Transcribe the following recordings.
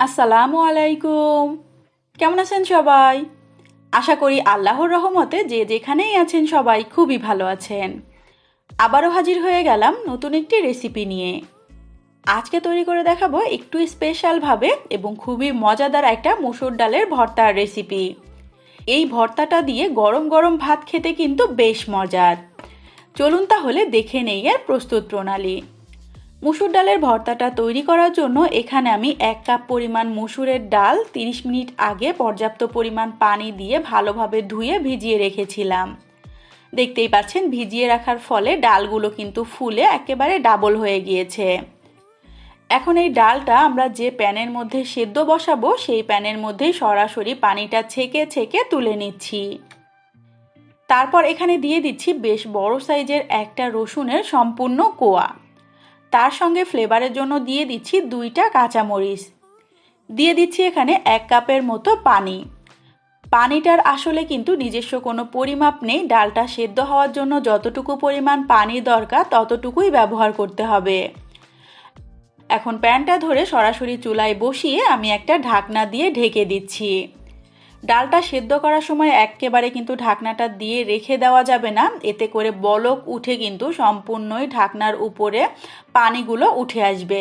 আসসালামু আলাইকুম। কেমন আছেন সবাই? আশা করি আল্লাহর রহমতে যে যেখানেই আছেন সবাই খুবই ভালো আছেন। আবারও হাজির হয়ে গেলাম নতুন একটি রেসিপি নিয়ে। আজকে তৈরি করে দেখাবো একটু স্পেশালভাবে এবং খুবই মজাদার একটা মুসুর ডালের ভর্তার রেসিপি এই ভর্তাটা দিয়ে গরম গরম ভাত খেতে কিন্তু বেশ মজার। চলুন তাহলে দেখে নেই এর প্রস্তুত প্রণালী। মুসুর ডালের ভর্তাটা তৈরি করার জন্য এখানে আমি এক কাপ পরিমাণ মুসুরের ডাল 30 মিনিট আগে পর্যাপ্ত পরিমাণ পানি দিয়ে ভালোভাবে ধুয়ে ভিজিয়ে রেখেছিলাম। দেখতেই পাচ্ছেন, ভিজিয়ে রাখার ফলে ডালগুলো কিন্তু ফুলে একেবারে ডাবল হয়ে গিয়েছে। এখন এই ডালটা আমরা যে প্যানের মধ্যে সেদ্ধ বসাবো, সেই প্যানের মধ্যেই সরাসরি পানিটা ছেঁকে ছেঁকে তুলে নিচ্ছি। তারপর এখানে দিয়ে দিচ্ছি বেশ বড় সাইজের একটা রসুনের সম্পূর্ণ কোয়া। তার সঙ্গে ফ্লেভারের জন্য দিয়ে দিচ্ছি দুইটা কাঁচামরিচ। দিয়ে দিচ্ছি এখানে এক কাপের মতো পানি। পানিটার আসলে কিন্তু নিজস্ব কোনো পরিমাপ নেই। ডালটা সেদ্ধ হওয়ার জন্য যতটুকু পরিমাণ পানি দরকার, ততটুকুই ব্যবহার করতে হবে। এখন প্যানটা ধরে সরাসরি চুলায় বসিয়ে আমি একটা ঢাকনা দিয়ে ঢেকে দিচ্ছি। ডালটা সেদ্ধ করার সময় একেবারে কিন্তু ঢাকনাটা দিয়ে রেখে দেওয়া যাবে না। এতে করে বলক উঠে কিন্তু সম্পূর্ণই ঢাকনার উপরে পানিগুলো উঠে আসবে।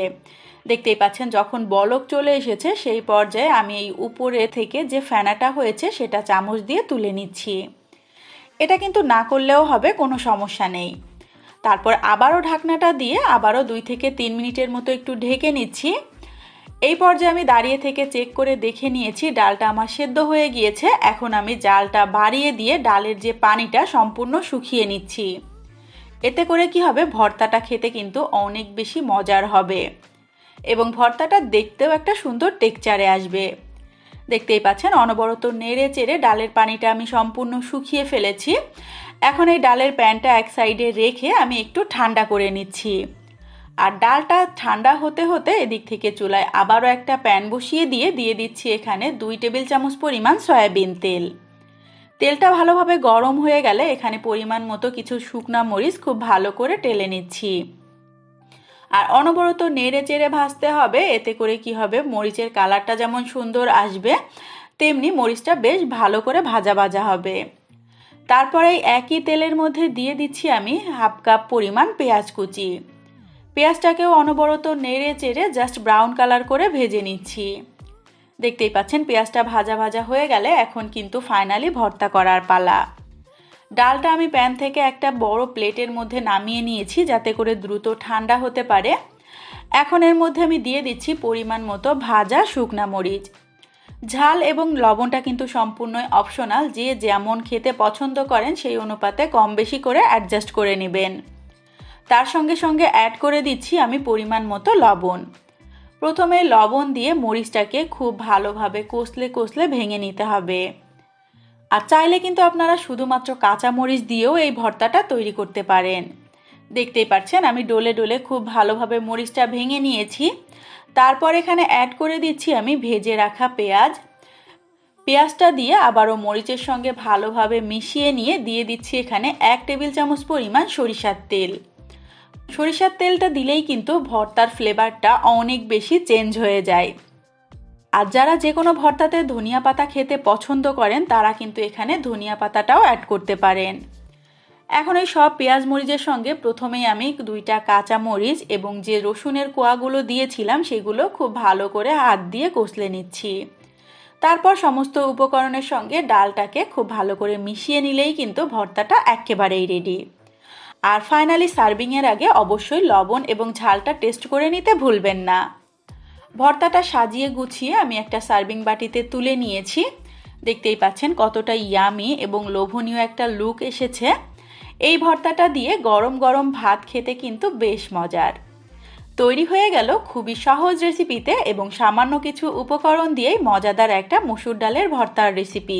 দেখতেই পাচ্ছেন, যখন বলক চলে এসেছে, সেই পর্যায়ে আমি এই উপরে থেকে যে ফেনাটা হয়েছে, সেটা চামচ দিয়ে তুলে নিচ্ছি। এটা কিন্তু না করলেও হবে, কোনো সমস্যা নেই। তারপর আবারও ঢাকনাটা দিয়ে আবারও দুই থেকে তিন মিনিটের মতো একটু ঢেকে নিচ্ছি। এই পর্যায়ে আমি দাঁড়িয়ে থেকে চেক করে দেখে নিয়েছি, ডালটা আমার সেদ্ধ হয়ে গিয়েছে। এখন আমি জালটা বাড়িয়ে দিয়ে ডালের যে পানিটা সম্পূর্ণ শুকিয়ে নিচ্ছি। এতে করে কি হবে, ভর্তাটা খেতে কিন্তু অনেক বেশি মজার হবে এবং ভর্তাটা দেখতেও একটা সুন্দর টেকচারে আসবে। দেখতেই পাচ্ছেন, অনবরত নেড়ে চেড়ে ডালের পানিটা আমি সম্পূর্ণ শুকিয়ে ফেলেছি। এখন এই ডালের প্যানটা এক সাইডে রেখে আমি একটু ঠান্ডা করে নিচ্ছি। আর ডালটা ঠান্ডা হতে হতে এদিক থেকে চুলায় আবারও একটা প্যান বসিয়ে দিয়ে দিয়ে দিচ্ছি এখানে দুই টেবিল চামচ পরিমাণ সয়াবিন তেল। তেলটা ভালোভাবে গরম হয়ে গেলে এখানে পরিমাণ মতো কিছু শুকনা মরিচ খুব ভালো করে টেলে নিচ্ছি। আর অনবরত নেড়ে চেড়ে ভাজতে হবে, এতে করে কি হবে, মরিচের কালারটা যেমন সুন্দর আসবে, তেমনি মরিচটা বেশ ভালো করে ভাজা ভাজা হবে। তারপরে একই তেলের মধ্যে দিয়ে দিচ্ছি আমি হাফ কাপ পরিমাণ পেঁয়াজ কুচি। পেঁয়াজটাকেও অনবরত নেড়ে চেড়ে জাস্ট ব্রাউন কালার করে ভেজে নিচ্ছি। দেখতেই পাচ্ছেন পেঁয়াজটা ভাজা ভাজা হয়ে গেলে এখন কিন্তু ফাইনালি ভর্তা করার পালা। ডালটা আমি প্যান থেকে একটা বড় প্লেটের মধ্যে নামিয়ে নিয়েছি যাতে করে দ্রুত ঠান্ডা হতে পারে। এখন এর মধ্যে আমি দিয়ে দিচ্ছি পরিমাণ মতো ভাজা শুকনা মরিচ। ঝাল এবং লবণটা কিন্তু সম্পূর্ণই অপশনাল যে যেমন খেতে পছন্দ করেন সেই অনুপাতে কম বেশি করে অ্যাডজাস্ট করে নেবেন। তার সঙ্গে সঙ্গে অ্যাড করে দিচ্ছি আমি পরিমাণ মতো লবণ। প্রথমে লবণ দিয়ে মরিচটাকে খুব ভালোভাবে কষলে কষলে ভেঙে নিতে হবে। আর চাইলে কিন্তু আপনারা শুধুমাত্র কাঁচা মরিচ দিয়েও এই ভর্তাটা তৈরি করতে পারেন। দেখতেই পাচ্ছেন আমি ডোলে ডোলে খুব ভালোভাবে মরিচটা ভেঙে নিয়েছি। তারপর এখানে অ্যাড করে দিচ্ছি আমি ভেজে রাখা পেঁয়াজ। পেঁয়াজটা দিয়ে আবারও মরিচের সঙ্গে ভালোভাবে মিশিয়ে নিয়ে দিয়ে দিচ্ছি এখানে এক টেবিল চামচ পরিমাণ সরিষার তেল। সরিষার তেলটা দিলেই কিন্তু ভর্তার ফ্লেভারটা অনেক বেশি চেঞ্জ হয়ে যায়। আর যারা যে কোনো ভর্তাতে ধনিয়া পাতা খেতে পছন্দ করেন, তারা কিন্তু এখানে ধনিয়া পাতাটাও অ্যাড করতে পারেন। এখন এই সব পেঁয়াজ মরিচের সঙ্গে প্রথমেই আমি দুইটা কাঁচা মরিচ এবং যে রসুনের কোয়াগুলো দিয়েছিলাম, সেগুলো খুব ভালো করে হাত দিয়ে কষলে নিচ্ছি। তারপর সমস্ত উপকরণের সঙ্গে ডালটাকে খুব ভালো করে মিশিয়ে নিলেই কিন্তু ভর্তাটা একেবারেই রেডি আর ফাইনালি সার্ভিংয়ের আগে অবশ্যই লবণ এবং ঝালটা টেস্ট করে নিতে ভুলবেন না। ভর্তাটা সাজিয়ে গুছিয়ে আমি একটা সার্ভিং বাটিতে তুলে নিয়েছি। দেখতেই পাচ্ছেন কতটা ইয়ামি এবং লোভনীয় একটা লুক এসেছে। এই ভর্তাটা দিয়ে গরম গরম ভাত খেতে কিন্তু বেশ মজার। তৈরি হয়ে গেল খুবই সহজ রেসিপিতে এবং সামান্য কিছু উপকরণ দিয়েই মজাদার একটা মুসুর ডালের ভর্তার রেসিপি